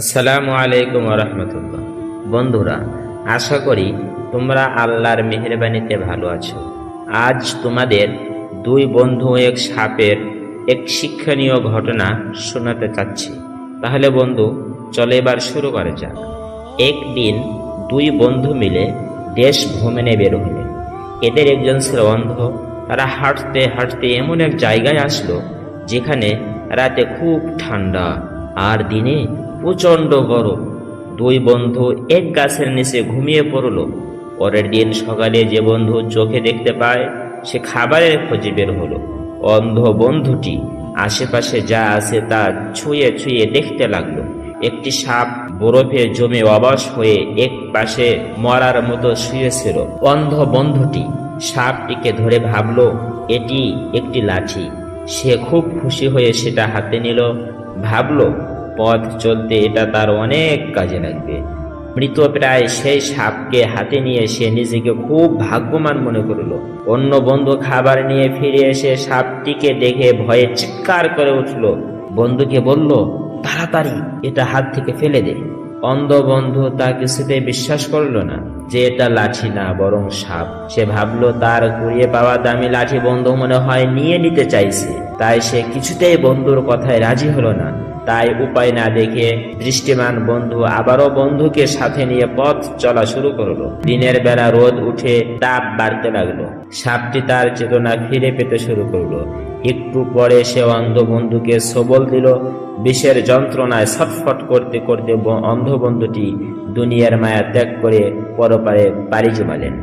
আসসালামু আলাইকুম রহমতুল্লাহ। বন্ধুরা, আশা করি তোমরা আল্লাহর মেহরবানিতে ভালো আছো। আজ তোমাদের দুই বন্ধু এক সাপের এক শিক্ষণীয় ঘটনা শোনাতে চাচ্ছি। তাহলে বন্ধু, চলে এবার শুরু করা যাক। একদিন দুই বন্ধু মিলে দেশ ভ্রমণে বের হলেন এদের একজন ছিল অন্ধ তারা হাঁটতে হাঁটতে এমন এক জায়গায় আসলো, যেখানে রাতে খুব ঠান্ডা। আর দিনে প্রচণ্ড গরম। দুই বন্ধু এক গাছের নিচে ঘুমিয়ে পড়ল। পরের দিন সকালে যে বন্ধু চোখে দেখতে পায়, সে খাবারের খোঁজে বের হলো। অন্ধ বন্ধুটি আশেপাশে যা আছে তা ছুঁয়ে ছুঁয়ে দেখতে লাগল। একটি সাপ বরফে জমে অবাস হয়ে এক পাশে মরার মতো শুয়েছিল। অন্ধ বন্ধুটি সাপটিকে ধরে ভাবল, এটি একটি লাঠি। সে খুব খুশি হয়ে সেটা হাতে নিল। ভাবলো পথ চলতে এটা তার অনেক কাজে লাগবে। মৃতপ্রায় সেই সাপকে হাতে নিয়ে সে নিজেকে খুব ভাগ্যবান মনে করল। অন্য বন্ধু খাবার নিয়ে ফিরে এসে সাপটিকে দেখে ভয়ে চিৎকার করে উঠল। বন্ধুকে বলল, তাড়াতাড়ি, এটা হাত থেকে ফেলে দে। অন্ধ বন্ধু তা কিছুতে বিশ্বাস করল না যে এটা লাঠি না, বরং সাপ। সে ভাবলো, তার কুড়িয়ে পাওয়া দামি লাঠি বন্ধু মনে হয় নিয়ে নিতে চাইছে। তাই সে কিছুতেই বন্ধুর কথায় রাজি হলো না। তাই উপায় না দেখে দৃষ্টিমান বন্ধু আবারও বন্ধুকে সাথে নিয়ে পথ চলা শুরু করল। দিনের বেলা রোদ উঠে তাপ বাড়তে লাগল। সাপটি তার চেতনা ফিরে পেতে শুরু করল। একটু পরে সে অন্ধ বন্ধুকে সবল দিল। বিষের যন্ত্রণায় ছটফট করতে করতে অন্ধ বন্ধুটি দুনিয়ার মায়া ত্যাগ করে পরপারে পাড়ি জমালেন।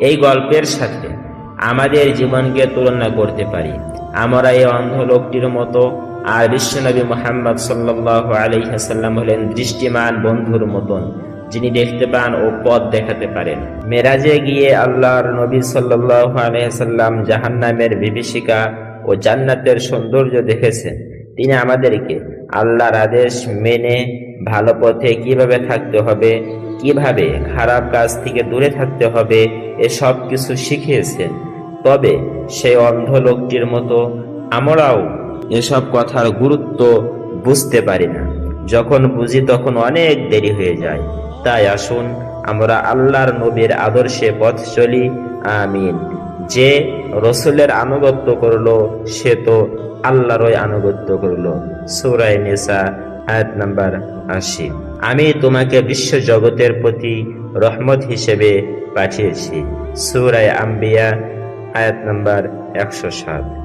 এই গল্পের সাথে আমাদের জীবনকে তুলনা করতে পারি। আমরা এই অন্ধ লোকটির মতো আর বিশ্বনবী মোহাম্মদ সাল্লাহ আলহাসাল্লাম হলেন দৃষ্টিমান বন্ধুর মতন, যিনি দেখতে পান ও পথ দেখাতে পারেন। মেরাজে গিয়ে আল্লাহর নবী সাল্লাহ আলহাসাল্লাম জাহান্নামের বিভীষিকা ও জান্নাতের সৌন্দর্য দেখেছেন। তিনি আমাদেরকে আল্লাহর আদেশ মেনে ভালো পথে কীভাবে থাকতে হবে, কীভাবে খারাপ কাজ থেকে দূরে থাকতে হবে এসব কিছু শিখিয়েছেন। তবে সেই অন্ধ লোকটির মতো আমরাও এসব কথার গুরুত্ব বুঝতে পারি না। যখন বুঝি তখন অনেক দেরি হয়ে যায়। তাই আসুন, আমরা আল্লাহর নবীর আদর্শে পথ চলি। আমিন। যে রসুলের আনুগত্য করল, সে তো আল্লাহরই আনুগত্য করল। সুরাই নেসা, আয়াত নাম্বার আশি। আমি তোমাকে বিশ্ব জগতের প্রতি রহমত হিসেবে পাঠিয়েছি। সুরায় আম্বিয়া, আয়াত নাম্বার একশো সাত।